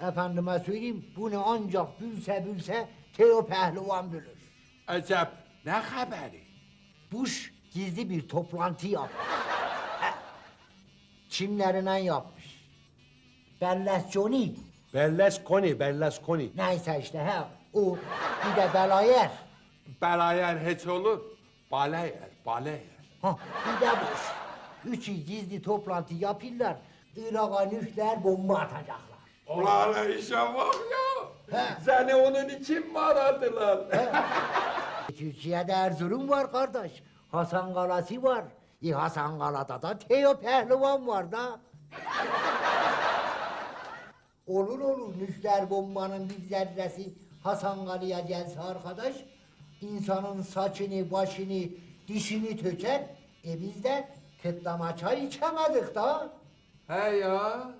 Efendime söyleyeyim bunu ancak bilse bilse Teo Pehlivan bilir. Acep ne haberi? Bush gizli bir toplantı yapmış. Çimlerinden yapmış. Bellesconi Berlusconi, Berlusconi. neyse işte he o bir de Belayer. Belayer hiç olur. Bale yer, bale yer. Ha, bir de Bush. Üçü gizli toplantı yapırlar. Irak'a nükleer bomba atacaklar. Ulan işe bak ya. He. Seni onun için mi aradılar? Türkiye'de Erzurum var kardeş. Hasan Kalası var. E Hasan Kala'da da Teo Pehlivan var da. olur olur nükleer bombanın bir zerresi Hasan Kalı'ya gelse arkadaş insanın saçını, başını, dişini töker. E biz de kıtlama çay içemedik da. He ya.